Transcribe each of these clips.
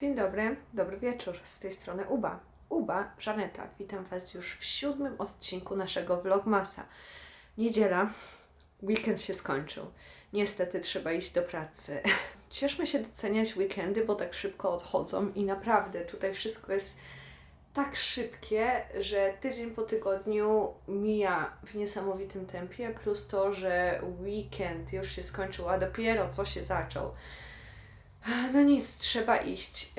Dzień dobry, dobry wieczór. Z tej strony Uba. Uba, Żaneta. Witam Was już w siódmym odcinku naszego vlogmasa. Niedziela, weekend się skończył. Niestety trzeba iść do pracy. Cieszmy się doceniać weekendy, bo tak szybko odchodzą i naprawdę tutaj wszystko jest tak szybkie, że tydzień po tygodniu mija w niesamowitym tempie, plus to, że weekend już się skończył, a dopiero co się zaczął. No nic, trzeba iść.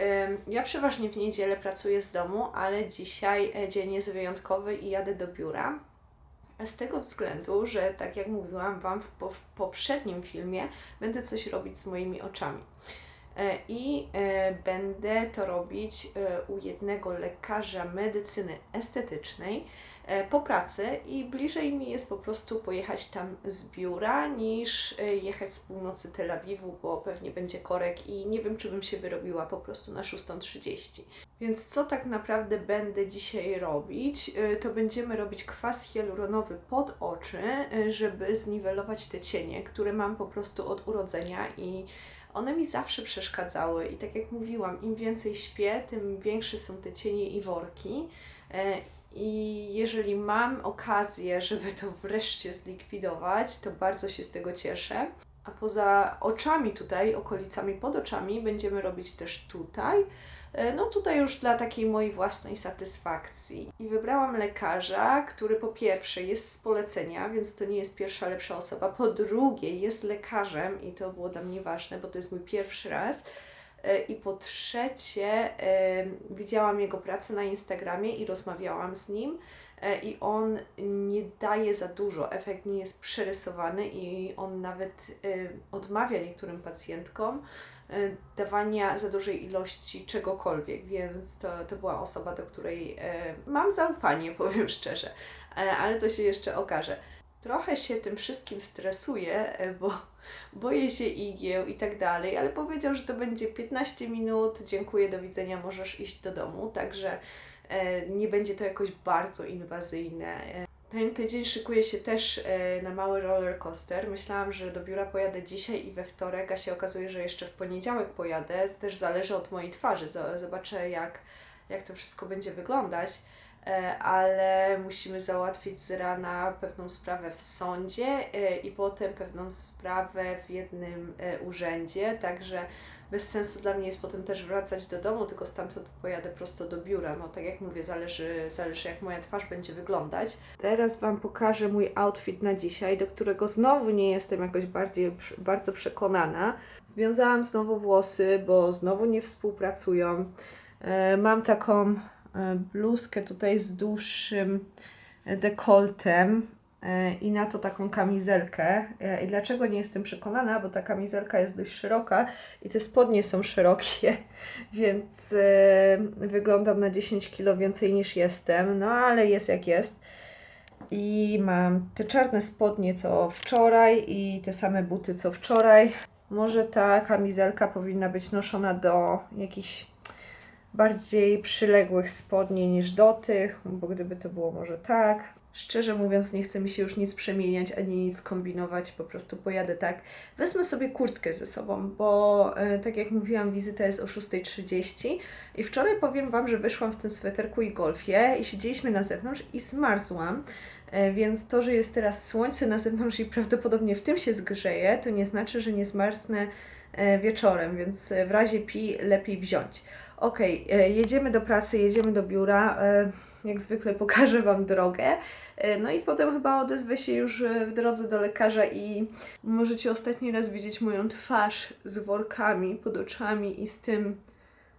Ja przeważnie w niedzielę pracuję z domu, ale dzisiaj e, dzień jest wyjątkowy i jadę do biura. Z tego względu, że tak jak mówiłam Wam w poprzednim filmie, będę coś robić z moimi oczami. E, I e, będę to robić e, u jednego lekarza medycyny estetycznej po pracy i bliżej mi jest po prostu pojechać tam z biura niż jechać z północy Tel Awiwu, bo pewnie będzie korek i nie wiem, czy bym się wyrobiła po prostu na 6.30. Więc co tak naprawdę będę dzisiaj robić? To będziemy robić kwas hialuronowy pod oczy, żeby zniwelować te cienie, które mam po prostu od urodzenia i one mi zawsze przeszkadzały i tak jak mówiłam, im więcej śpię, tym większe są te cienie i worki. E, I jeżeli mam okazję, żeby to wreszcie zlikwidować, to bardzo się z tego cieszę. A poza oczami tutaj, okolicami pod oczami, będziemy robić też tutaj. E, No tutaj już dla takiej mojej własnej satysfakcji. I wybrałam lekarza, który po pierwsze jest z polecenia, więc to nie jest pierwsza lepsza osoba. Po drugie jest lekarzem i to było dla mnie ważne, bo to jest mój pierwszy raz. E, I po trzecie, e, widziałam jego pracę na Instagramie i rozmawiałam z nim. E, I on nie daje za dużo, efekt nie jest przerysowany i on nawet e, odmawia niektórym pacjentkom e, dawania za dużej ilości czegokolwiek, więc to, to była osoba, do której mam zaufanie, powiem szczerze, ale to się jeszcze okaże. Trochę się tym wszystkim stresuję, bo boję się igieł i tak dalej, ale powiedział, że to będzie 15 minut, dziękuję, do widzenia, możesz iść do domu, także nie będzie to jakoś bardzo inwazyjne. E, Ten tydzień szykuje się też e, na mały roller coaster. Myślałam, że do biura pojadę dzisiaj i we wtorek, a się okazuje, że jeszcze w poniedziałek pojadę. Też zależy od mojej twarzy. Zo- Zobaczę, jak, jak to wszystko będzie wyglądać. E, Ale musimy załatwić z rana pewną sprawę w sądzie e, i potem pewną sprawę w jednym e, urzędzie. Także bez sensu dla mnie jest potem też wracać do domu, tylko stamtąd pojadę prosto do biura. No tak jak mówię, zależy, zależy jak moja twarz będzie wyglądać. Teraz Wam pokażę mój outfit na dzisiaj, do którego znowu nie jestem jakoś bardziej, bardzo przekonana. Związałam znowu włosy, bo znowu nie współpracują. E, Mam taką e, bluzkę tutaj z dłuższym dekoltem e, i na to taką kamizelkę. E, I dlaczego nie jestem przekonana? Bo ta kamizelka jest dość szeroka i te spodnie są szerokie, więc e, wyglądam na 10 kg więcej niż jestem, no ale jest jak jest. I mam te czarne spodnie co wczoraj i te same buty co wczoraj. Może ta kamizelka powinna być noszona do jakichś bardziej przyległych spodni niż do tych, bo gdyby to było może tak. Szczerze mówiąc, nie chce mi się już nic przemieniać ani nic kombinować, po prostu pojadę tak. Wezmę sobie kurtkę ze sobą, bo e, tak jak mówiłam, wizyta jest o 6.30 i wczoraj powiem Wam, że wyszłam w tym sweterku i golfie i siedzieliśmy na zewnątrz i zmarzłam. E, Więc to, że jest teraz słońce na zewnątrz i prawdopodobnie w tym się zgrzeję, to nie znaczy, że nie zmarznę e, wieczorem, więc w razie pi lepiej wziąć. Okej, e, jedziemy do pracy, jedziemy do biura. e, Jak zwykle pokażę Wam drogę. E, No i potem chyba odezwę się już w drodze do lekarza i możecie ostatni raz widzieć moją twarz z workami pod oczami i z tym,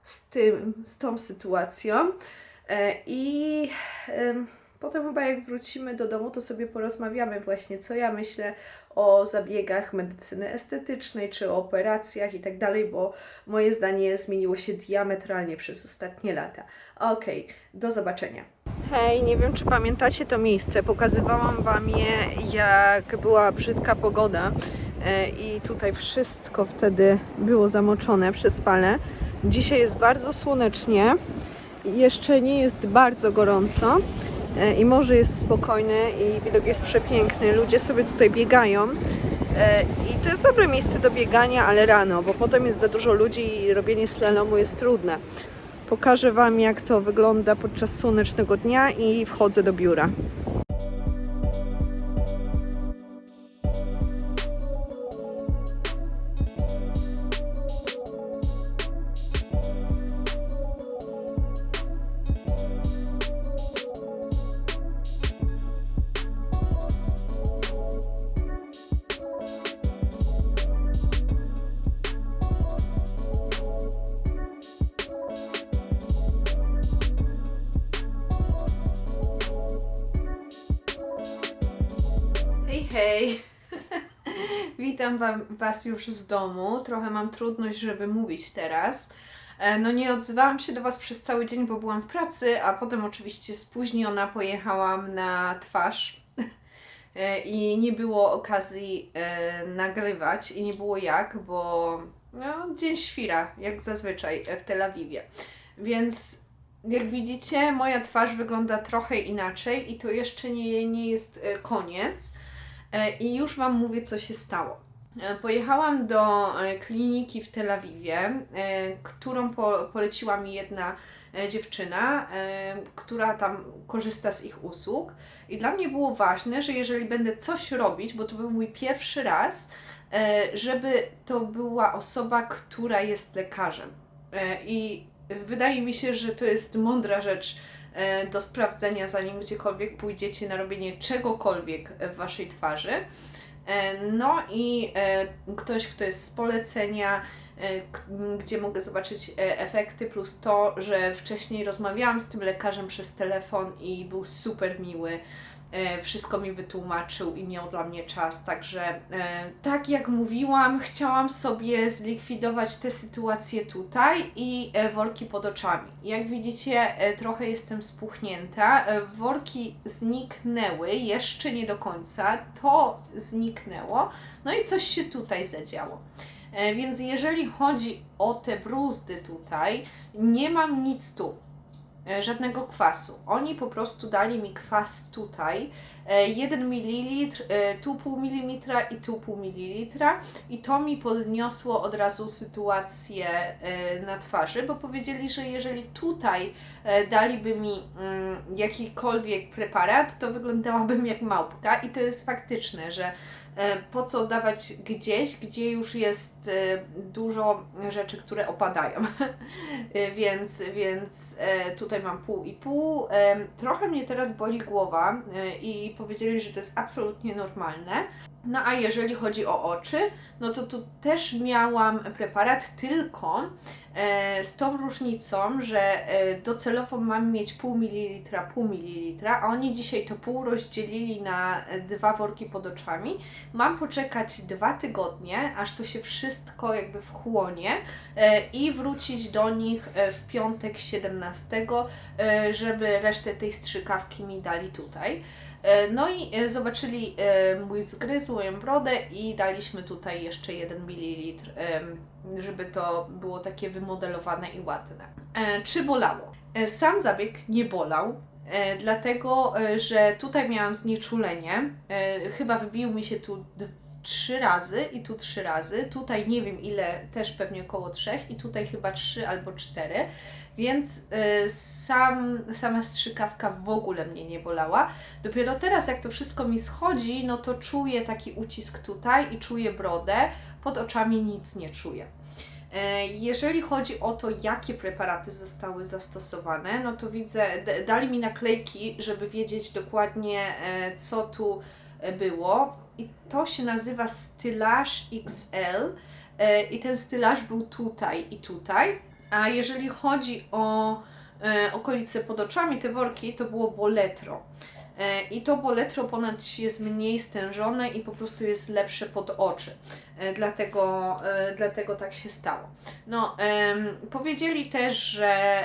z tym, z tą sytuacją. I potem chyba jak wrócimy do domu, to sobie porozmawiamy właśnie, co ja myślę o zabiegach medycyny estetycznej, czy o operacjach i tak dalej, bo moje zdanie zmieniło się diametralnie przez ostatnie lata. Okej, do zobaczenia. Hej, nie wiem czy pamiętacie to miejsce. Pokazywałam Wam je, jak była brzydka pogoda e, i tutaj wszystko wtedy było zamoczone przez fale. Dzisiaj jest bardzo słonecznie, jeszcze nie jest bardzo gorąco i morze jest spokojne i widok jest przepiękny. Ludzie sobie tutaj biegają E, I to jest dobre miejsce do biegania, ale rano, bo potem jest za dużo ludzi i robienie slalomu jest trudne. Pokażę Wam, jak to wygląda podczas słonecznego dnia i wchodzę do biura. Witam wam, Was już z domu. Trochę mam trudność, żeby mówić teraz. E, No nie odzywałam się do Was przez cały dzień, bo byłam w pracy, a potem oczywiście spóźniona pojechałam na twarz E, i nie było okazji e, nagrywać i nie było jak, bo no, dzień świra, jak zazwyczaj w Tel Awiwie. Więc jak widzicie, moja twarz wygląda trochę inaczej i to jeszcze nie, nie jest koniec. E, I już Wam mówię, co się stało. E, Pojechałam do e, kliniki w Tel Awiwie, którą po, poleciła mi jedna dziewczyna, która tam korzysta z ich usług. I dla mnie było ważne, że jeżeli będę coś robić, bo to był mój pierwszy raz, żeby to była osoba, która jest lekarzem. I wydaje mi się, że to jest mądra rzecz do sprawdzenia, zanim gdziekolwiek pójdziecie na robienie czegokolwiek w waszej twarzy. E, No i e, ktoś, kto jest z polecenia, e, gdzie mogę zobaczyć e, efekty, plus to, że wcześniej rozmawiałam z tym lekarzem przez telefon i był super miły. E, Wszystko mi wytłumaczył i miał dla mnie czas, także e, tak jak mówiłam, chciałam sobie zlikwidować tę sytuację tutaj i e, worki pod oczami. Jak widzicie, trochę jestem spuchnięta. Worki zniknęły, jeszcze nie do końca. To zniknęło. No i coś się tutaj zadziało. Więc jeżeli chodzi o te bruzdy tutaj, nie mam nic tu. E, Żadnego kwasu. Oni po prostu dali mi kwas tutaj. 1 ml, e, tu pół mililitra i tu pół mililitra. I to mi podniosło od razu sytuację e, na twarzy, bo powiedzieli, że jeżeli tutaj e, daliby mi mm, jakikolwiek preparat, to wyglądałabym jak małpka i to jest faktyczne, że e, po co dawać gdzieś, gdzie już jest e, dużo rzeczy, które opadają. E, więc, więc e, tutaj mam pół i pół. Trochę mnie teraz boli głowa e, i powiedzieli, że to jest absolutnie normalne. No a jeżeli chodzi o oczy, no to tu też miałam preparat, tylko e, z tą różnicą, że e, docelowo mam mieć pół mililitra, pół mililitra, a oni dzisiaj to pół rozdzielili na e, dwa worki pod oczami. Mam poczekać dwa tygodnie, aż to się wszystko jakby wchłonie e, i wrócić do nich e, w piątek 17, e, żeby resztę tej strzykawki mi dali tutaj. E, No i e, zobaczyli e, mój zgryz, moją brodę i daliśmy tutaj jeszcze 1 ml, żeby to było takie wymodelowane i ładne. Czy bolało? Sam zabieg nie bolał. Dlatego, że tutaj miałam znieczulenie. Chyba wybił mi się tu trzy razy i tu trzy razy. Tutaj nie wiem ile, też pewnie około trzech i tutaj chyba trzy albo cztery. Więc e, sam, sama strzykawka w ogóle mnie nie bolała. Dopiero teraz, jak to wszystko mi schodzi, no to czuję taki ucisk tutaj i czuję brodę. Pod oczami nic nie czuję. E, Jeżeli chodzi o to, jakie preparaty zostały zastosowane, no to widzę, dali mi naklejki, żeby wiedzieć dokładnie, e, co tu e, było. I to się nazywa stylaż XL. E, I ten stylaż był tutaj i tutaj. A jeżeli chodzi o e, okolice pod oczami, te worki, to było boletro. E, I to boletro ponoć jest mniej stężone i po prostu jest lepsze pod oczy. E, Dlatego, e, dlatego tak się stało. No, powiedzieli też, że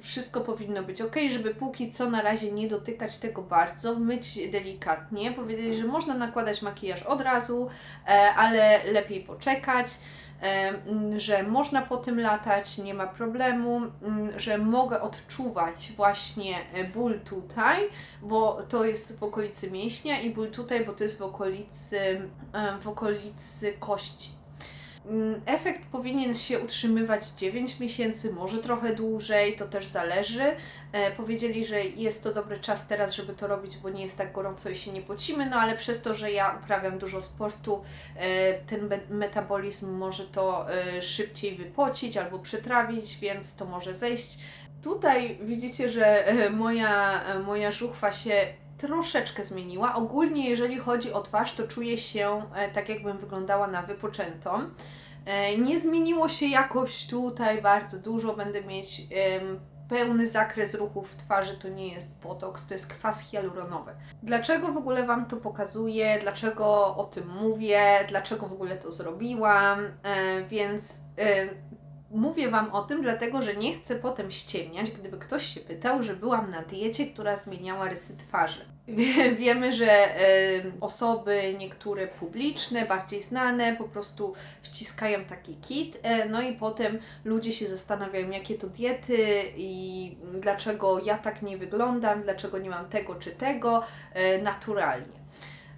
wszystko powinno być ok, żeby póki co na razie nie dotykać tego bardzo, myć delikatnie. Powiedzieli, że można nakładać makijaż od razu, ale lepiej poczekać. Że można po tym latać, nie ma problemu, że mogę odczuwać właśnie e, ból tutaj, bo to jest w okolicy mięśnia i ból tutaj, bo to jest w okolicy, w okolicy kości. Mm, Efekt powinien się utrzymywać 9 miesięcy, może trochę dłużej, to też zależy. E, powiedzieli, że jest to dobry czas teraz, żeby to robić, bo nie jest tak gorąco i się nie pocimy, no ale przez to, że ja uprawiam dużo sportu, e, ten me- metabolizm może to e, szybciej wypocić albo przetrawić, więc to może zejść. Tutaj widzicie, że e, moja, e, moja żuchwa się troszeczkę zmieniła. Ogólnie, jeżeli chodzi o twarz, to czuję się e, tak, jakbym wyglądała na wypoczętą. E, Nie zmieniło się jakoś tutaj bardzo dużo. Będę mieć pełny zakres ruchów twarzy. To nie jest botoks, to jest kwas hialuronowy. Dlaczego w ogóle Wam to pokazuję? Dlaczego o tym mówię? Dlaczego w ogóle to zrobiłam? E, Więc e, mówię Wam o tym, dlatego że nie chcę potem ściemniać, gdyby ktoś się pytał, że byłam na diecie, która zmieniała rysy twarzy. Wie- Wiemy, że e, osoby niektóre publiczne, bardziej znane, po prostu wciskają taki kit, e, no i potem ludzie się zastanawiają, jakie to diety i dlaczego ja tak nie wyglądam, dlaczego nie mam tego czy tego e, naturalnie.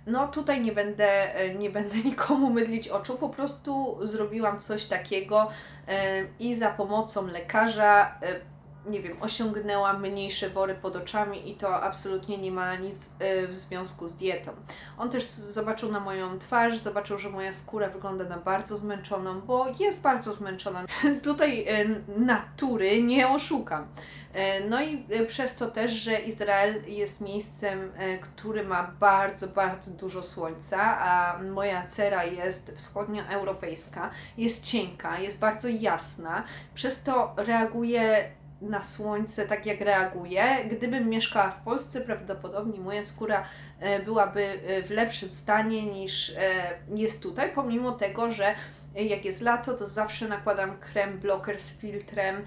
No tutaj nie będę, e, nie będę nikomu mydlić oczu, po prostu zrobiłam coś takiego e, i za pomocą lekarza, e, nie wiem, osiągnęłam mniejsze wory pod oczami i to absolutnie nie ma nic e, w związku z dietą. On też zobaczył na moją twarz, zobaczył, że moja skóra wygląda na bardzo zmęczoną, bo jest bardzo zmęczona. Tutaj e, natury nie oszukam. E, No i przez to też, że Izrael jest miejscem, który ma bardzo, bardzo dużo słońca, a moja cera jest wschodnioeuropejska, jest cienka, jest bardzo jasna, przez to reaguje na słońce tak jak reaguje. Gdybym mieszkała w Polsce, prawdopodobnie moja skóra e, byłaby e, w lepszym stanie niż e, jest tutaj, pomimo tego, że jak jest lato, to zawsze nakładam krem bloker z filtrem,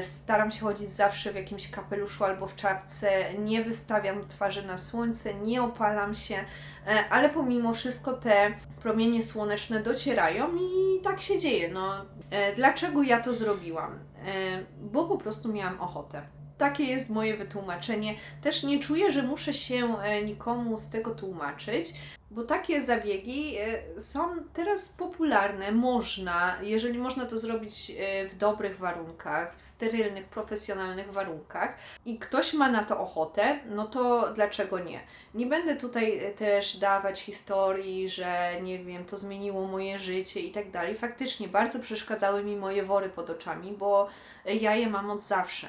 staram się chodzić zawsze w jakimś kapeluszu albo w czapce, nie wystawiam twarzy na słońce, nie opalam się, ale pomimo wszystko te promienie słoneczne docierają i tak się dzieje. No, dlaczego ja to zrobiłam? E, bo po prostu miałam ochotę. Takie jest moje wytłumaczenie. Też nie czuję, że muszę się e, nikomu z tego tłumaczyć, bo takie zabiegi e, są teraz popularne. Można, jeżeli można to zrobić e, w dobrych warunkach, w sterylnych, profesjonalnych warunkach i ktoś ma na to ochotę, no to dlaczego nie? Nie będę tutaj też dawać historii, że nie wiem, to zmieniło moje życie i tak dalej. Faktycznie bardzo przeszkadzały mi moje wory pod oczami, bo ja je mam od zawsze.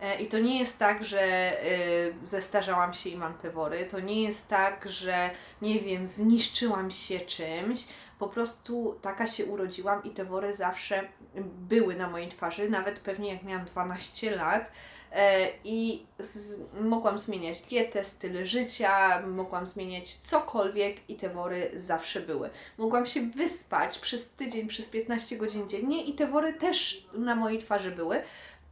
E, I to nie jest tak, że y, zestarzałam się i mam te wory. To nie jest tak, że nie wiem, zniszczyłam się czymś. Po prostu taka się urodziłam i te wory zawsze były na mojej twarzy, nawet pewnie jak miałam 12 lat. E, I z, mogłam zmieniać dietę, styl życia, mogłam zmieniać cokolwiek i te wory zawsze były. Mogłam się wyspać przez tydzień, przez 15 godzin dziennie i te wory też na mojej twarzy były.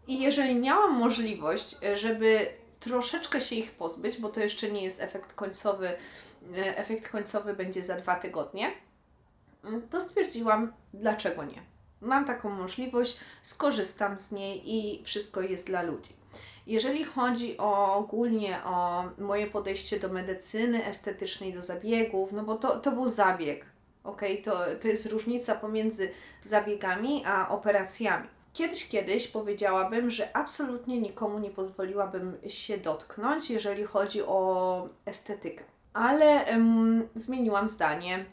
I jeżeli miałam możliwość, e, żeby troszeczkę się ich pozbyć, bo to jeszcze nie jest efekt końcowy, e, efekt końcowy będzie za dwa tygodnie, mm, to stwierdziłam, dlaczego nie. Mam taką możliwość, skorzystam z niej i wszystko jest dla ludzi. Jeżeli chodzi o ogólnie o moje podejście do medycyny estetycznej, do zabiegów, no bo to, to był zabieg, ok? To, to jest różnica pomiędzy zabiegami a operacjami. Kiedyś, kiedyś powiedziałabym, że absolutnie nikomu nie pozwoliłabym się dotknąć, jeżeli chodzi o estetykę. Ale em, zmieniłam zdanie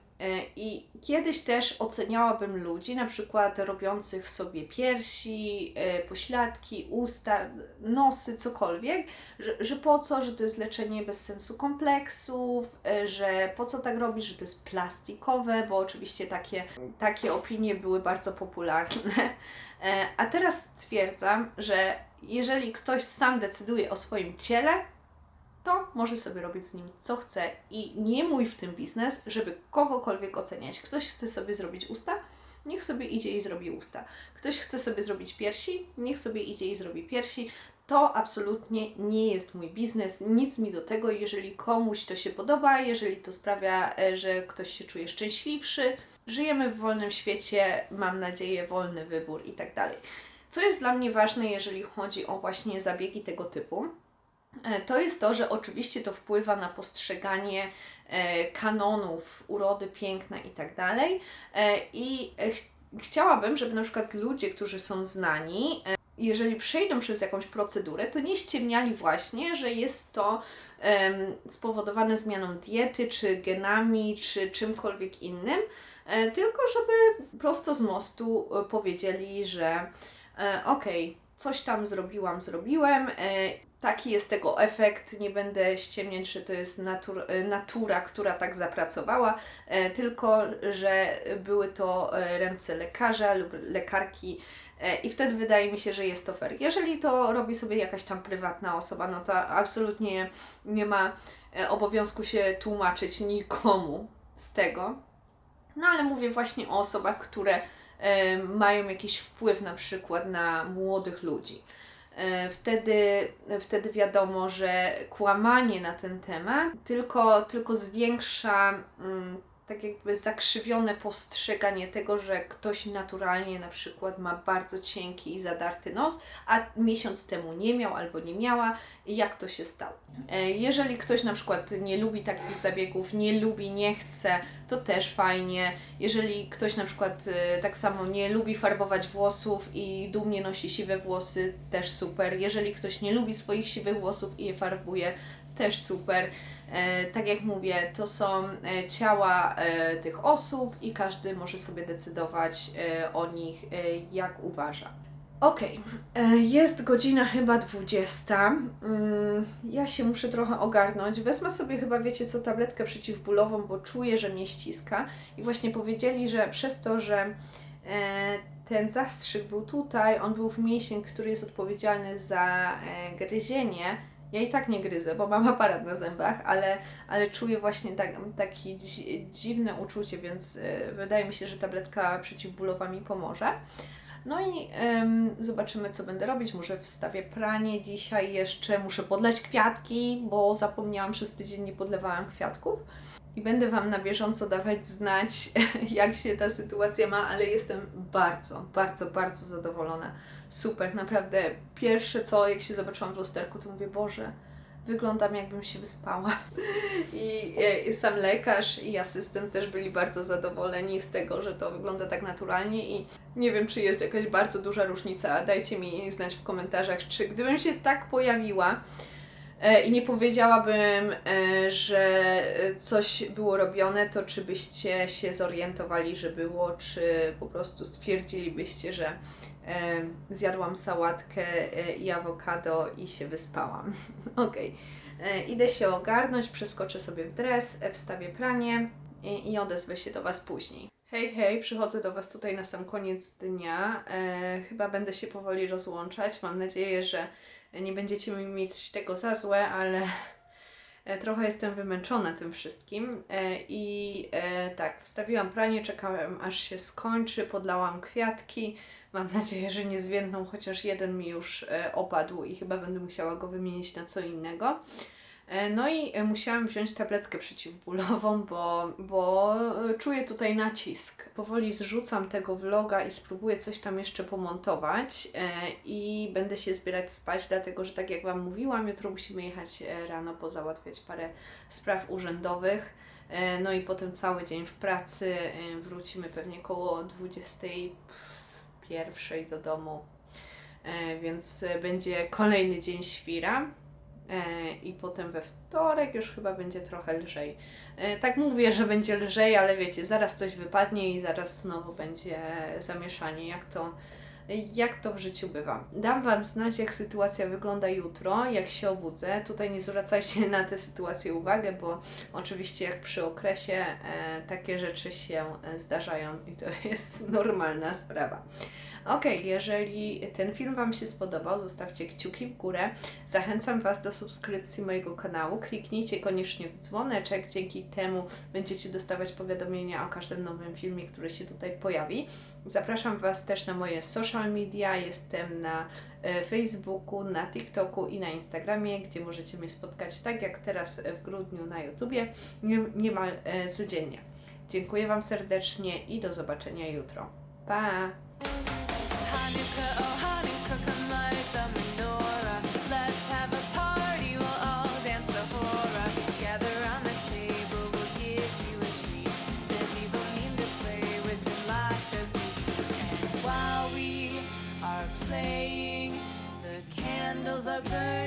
i kiedyś też oceniałabym ludzi, na przykład robiących sobie piersi, e, pośladki, usta, nosy, cokolwiek, że, że po co, że to jest leczenie bez sensu kompleksów, e, że po co tak robić, że to jest plastikowe, bo oczywiście takie, takie opinie były bardzo popularne. E, A teraz stwierdzam, że jeżeli ktoś sam decyduje o swoim ciele, to może sobie robić z nim co chce i nie mój w tym biznes, żeby kogokolwiek oceniać. Ktoś chce sobie zrobić usta, niech sobie idzie i zrobi usta. Ktoś chce sobie zrobić piersi, niech sobie idzie i zrobi piersi. To absolutnie nie jest mój biznes, nic mi do tego. Jeżeli komuś to się podoba, jeżeli to sprawia, e, że ktoś się czuje szczęśliwszy, żyjemy w wolnym świecie, mam nadzieję, wolny wybór i tak dalej. Co jest dla mnie ważne, jeżeli chodzi o właśnie zabiegi tego typu, to jest to, że oczywiście to wpływa na postrzeganie e, kanonów urody, piękna i tak dalej. E, I e, ch- chciałabym, żeby na przykład ludzie, którzy są znani, e, jeżeli przejdą przez jakąś procedurę, to nie ściemniali właśnie, że jest to spowodowane zmianą diety, czy genami, czy czymkolwiek innym, e, tylko żeby prosto z mostu e, powiedzieli, że e, okej, coś tam zrobiłam, zrobiłem, e, taki jest tego efekt, nie będę ściemniać, że to jest natur, e, natura, która tak zapracowała, e, tylko że były to e, ręce lekarza lub lekarki i wtedy wydaje mi się, że jest to fair. Jeżeli to robi sobie jakaś tam prywatna osoba, no to absolutnie nie ma obowiązku się tłumaczyć nikomu z tego. No ale mówię właśnie o osobach, które mają jakiś wpływ na przykład na młodych ludzi. E, Wtedy, wtedy wiadomo, że kłamanie na ten temat tylko, tylko zwiększa mm, tak jakby zakrzywione postrzeganie tego, że ktoś naturalnie na przykład ma bardzo cienki i zadarty nos, a miesiąc temu nie miał albo nie miała jak to się stało. E, Jeżeli ktoś na przykład nie lubi takich zabiegów, nie lubi, nie chce, to też fajnie. Jeżeli ktoś na przykład e, tak samo nie lubi farbować włosów i dumnie nosi siwe włosy, też super. Jeżeli ktoś nie lubi swoich siwych włosów i je farbuje, też super. E, tak jak mówię, to są e, ciała e, tych osób i każdy może sobie decydować o nich jak uważa. Okej, e, jest godzina chyba 20. Mm, Ja się muszę trochę ogarnąć. Wezmę sobie chyba, wiecie co, tabletkę przeciwbólową, bo czuję, że mnie ściska. I właśnie powiedzieli, że przez to, że ten zastrzyk był tutaj, on był w mięsień, który jest odpowiedzialny za gryzienie. Ja i tak nie gryzę, bo mam aparat na zębach, ale, ale czuję właśnie tak, takie dzi- dziwne uczucie, więc e, wydaje mi się, że tabletka przeciwbólowa mi pomoże. No i em, zobaczymy, co będę robić. Może wstawię pranie dzisiaj jeszcze, muszę podlać kwiatki, bo zapomniałam przez tydzień, nie podlewałam kwiatków. I będę Wam na bieżąco dawać znać, jak się ta sytuacja ma, ale jestem bardzo, bardzo, bardzo zadowolona. Super, naprawdę. Pierwsze co, jak się zobaczyłam w lusterku, to mówię, Boże, wyglądam jakbym się wyspała. I, e, I sam lekarz i asystent też byli bardzo zadowoleni z tego, że to wygląda tak naturalnie i nie wiem, czy jest jakaś bardzo duża różnica. Dajcie mi znać w komentarzach, czy gdybym się tak pojawiła e, i nie powiedziałabym, e, że e, coś było robione, to czy byście się zorientowali, że było, czy po prostu stwierdzilibyście, że zjadłam sałatkę e, i awokado i się wyspałam. Okej. E, Idę się ogarnąć, przeskoczę sobie w dres, e, wstawię pranie i, i odezwę się do Was później. Hej, hej, przychodzę do Was tutaj na sam koniec dnia. E, chyba będę się powoli rozłączać. Mam nadzieję, że nie będziecie mi mieć tego za złe, ale trochę jestem wymęczona tym wszystkim. E, I e, tak, wstawiłam pranie, czekałem aż się skończy, podlałam kwiatki. Mam nadzieję, że nie zwiędną, chociaż jeden mi już e, opadł i chyba będę musiała go wymienić na co innego. E, No i e, musiałam wziąć tabletkę przeciwbólową, bo, bo e, czuję tutaj nacisk. Powoli zrzucam tego vloga i spróbuję coś tam jeszcze pomontować i będę się zbierać spać, dlatego że tak jak Wam mówiłam, jutro musimy jechać rano pozałatwiać parę spraw urzędowych. No i potem cały dzień w pracy. Wrócimy pewnie koło 21 do domu, więc będzie kolejny dzień świra. E, I potem we wtorek już chyba będzie trochę lżej. E, Tak mówię, że będzie lżej, ale wiecie, zaraz coś wypadnie i zaraz znowu będzie zamieszanie, jak to, jak to w życiu bywa. Dam Wam znać, jak sytuacja wygląda jutro, jak się obudzę. Tutaj nie zwracajcie na tę sytuację uwagę, bo oczywiście jak przy okresie e, takie rzeczy się e, zdarzają i to jest normalna sprawa. Ok, jeżeli ten film Wam się spodobał, zostawcie kciuki w górę. Zachęcam Was do subskrypcji mojego kanału. Kliknijcie koniecznie w dzwoneczek, dzięki temu będziecie dostawać powiadomienia o każdym nowym filmie, który się tutaj pojawi. Zapraszam Was też na moje social media. Jestem na e, Facebooku, na TikToku i na Instagramie, gdzie możecie mnie spotkać tak jak teraz w grudniu na YouTubie, nie- niemal e, codziennie. Dziękuję Wam serdecznie i do zobaczenia jutro. Pa! Candles are burning.